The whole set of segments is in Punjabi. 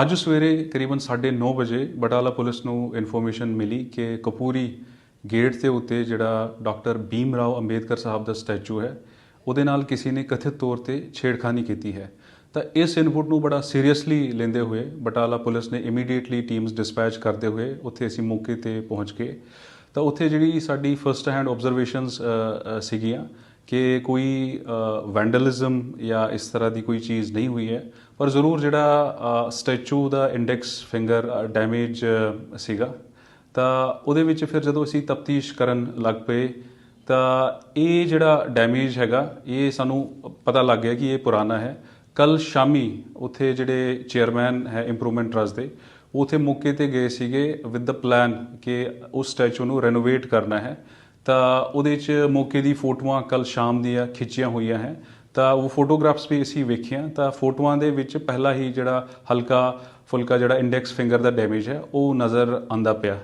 ਅੱਜ ਸਵੇਰੇ ਕਰੀਬਨ 9:30 ਵਜੇ ਬਟਾਲਾ ਪੁਲਿਸ ਨੂੰ ਇਨਫੋਰਮੇਸ਼ਨ ਮਿਲੀ ਕਿ ਕਪੂਰੀ ਗੇਟ ਦੇ ਉੱਤੇ ਜਿਹੜਾ ਡਾਕਟਰ ਭੀਮ ਰਾਓ ਅੰਬੇਦਕਰ ਸਾਹਿਬ ਦਾ ਸਟੈਚੂ ਹੈ, ਉਹਦੇ ਨਾਲ ਕਿਸੇ ਨੇ ਕਥਿਤ ਤੌਰ ਤੇ ਛੇੜਖਾਨੀ ਕੀਤੀ ਹੈ। ਤਾਂ ਇਸ ਇਨਪੁਟ ਨੂੰ ਬੜਾ ਸੀਰੀਅਸਲੀ ਲੈਂਦੇ ਹੋਏ ਬਟਾਲਾ ਪੁਲਿਸ ਨੇ ਇਮੀਡੀਏਟਲੀ ਟੀਮਸ ਡਿਸਪੈਚ ਕਰਦੇ ਹੋਏ ਉੱਥੇ ਅਸੀਂ ਮੌਕੇ ਤੇ ਪਹੁੰਚ ਕੇ ਤਾਂ ਉੱਥੇ ਜਿਹੜੀ ਸਾਡੀ ਫਰਸਟ ਹੈਂਡ ਆਬਜ਼ਰਵੇਸ਼ਨਸ ਸੀਗੀਆਂ ਕਿ ਕੋਈ ਵੈਂਡਲਿਜ਼ਮ ਜਾਂ ਇਸ ਤਰ੍ਹਾਂ ਦੀ ਕੋਈ ਚੀਜ਼ ਨਹੀਂ ਹੋਈ ਹੈ। ਪਰ ਜ਼ਰੂਰ ਜਿਹੜਾ ਸਟੈਚੂ ਦਾ ਇੰਡੈਕਸ ਫਿੰਗਰ ਡੈਮੇਜ ਸੀਗਾ, ਤਾਂ ਉਹਦੇ ਵਿੱਚ ਫਿਰ ਜਦੋਂ ਅਸੀਂ ਤਫਤੀਸ਼ ਕਰਨ ਲੱਗ ਪਏ, ਤਾਂ ਇਹ ਜਿਹੜਾ ਡੈਮੇਜ ਹੈਗਾ, ਇਹ ਸਾਨੂੰ ਪਤਾ ਲੱਗ ਗਿਆ ਕਿ ਇਹ ਪੁਰਾਣਾ ਹੈ। ਕੱਲ ਸ਼ਾਮੀ ਉੱਥੇ ਜਿਹੜੇ ਚੇਅਰਮੈਨ ਹੈ ਇੰਪਰੂਵਮੈਂਟ ਟਰਸਟ ਦੇ, ਉਹ ਉੱਥੇ ਮੌਕੇ ਤੇ ਗਏ ਸੀਗੇ ਵਿਦ ਦਾ ਪਲਾਨ ਕਿ ਉਸ ਸਟੈਚੂ ਨੂੰ ਰੈਨੋਵੇਟ ਕਰਨਾ ਹੈ। ਤਾਂ ਉਹਦੇ 'ਚ ਮੌਕੇ ਦੀ ਫੋਟੋਆਂ ਕੱਲ ਸ਼ਾਮ ਦੀਆਂ ਖਿੱਚੀਆਂ ਹੋਈਆਂ ਹੈ। ਤਾਂ ਉਹ ਫੋਟੋਗ੍ਰਾਫਸ ਵੀ ਅਸੀਂ ਵੇਖੀਆਂ। ਤਾਂ ਫੋਟੋਆਂ ਦੇ ਵਿੱਚ ਪਹਿਲਾ ਹੀ ਜਿਹੜਾ ਹਲਕਾ ਫੁਲਕਾ ਜਿਹੜਾ ਇੰਡੈਕਸ ਫਿੰਗਰ ਦਾ ਡੈਮੇਜ ਹੈ, ਉਹ ਨਜ਼ਰ ਆਂਦਾ ਪਿਆ।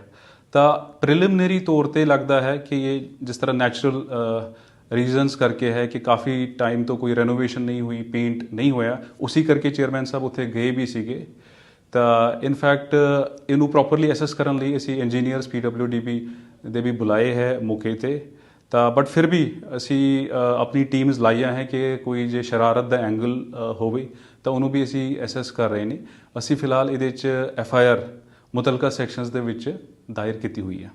ਤਾਂ ਪ੍ਰੀਲਿਮਿਨਰੀ ਤੌਰ ਤੇ ਲੱਗਦਾ ਹੈ ਕਿ ਇਹ ਜਿਸ ਤਰ੍ਹਾਂ ਨੈਚੁਰਲ ਰੀਜ਼ਨਸ ਕਰਕੇ ਹੈ ਕਿ ਕਾਫੀ ਟਾਈਮ ਤੋਂ ਕੋਈ ਰੈਨੋਵੇਸ਼ਨ ਨਹੀਂ ਹੋਈ ਪੇਂਟ ਨਹੀਂ ਹੋਇਆ। ਉਸੇ ਕਰਕੇ ਚੇਅਰਮੈਨ ਸਾਹਿਬ ਉੱਥੇ ਗਏ ਵੀ ਸੀਗੇ। ਤਾਂ ਇਨਫੈਕਟ ਇਹਨੂੰ ਪ੍ਰੋਪਰਲੀ ਅਸੈਸ ਕਰਨ ਲਈ ਅਸੀਂ ਇੰਜੀਨੀਅਰਸ ਪੀਡਬਲਯੂਡੀਬੀ ਦੇ ਵੀ ਬੁਲਾਏ ਹੈ ਮੌਕੇ ਤੇ। ਤਾਂ ਬਟ ਫਿਰ ਵੀ ਅਸੀਂ ਆਪਣੀ ਟੀਮਸ ਲਾਈਆਂ ਹੈ ਕਿ ਕੋਈ ਜੇ ਸ਼ਰਾਰਤ ਦਾ ਐਂਗਲ ਹੋਵੇ, ਤਾਂ ਉਹਨੂੰ ਵੀ ਅਸੀਂ ਅਸੈਸ ਕਰ ਰਹੇ ਨੇ। ਅਸੀਂ ਫਿਲਹਾਲ ਇਹਦੇ 'ਚ ਐਫ ਆਈ ਆਰ ਮੁਤਲਕਾ ਸੈਕਸ਼ਨਸ ਦੇ ਵਿੱਚ ਦਾਇਰ ਕੀਤੀ ਹੋਈ ਹੈ।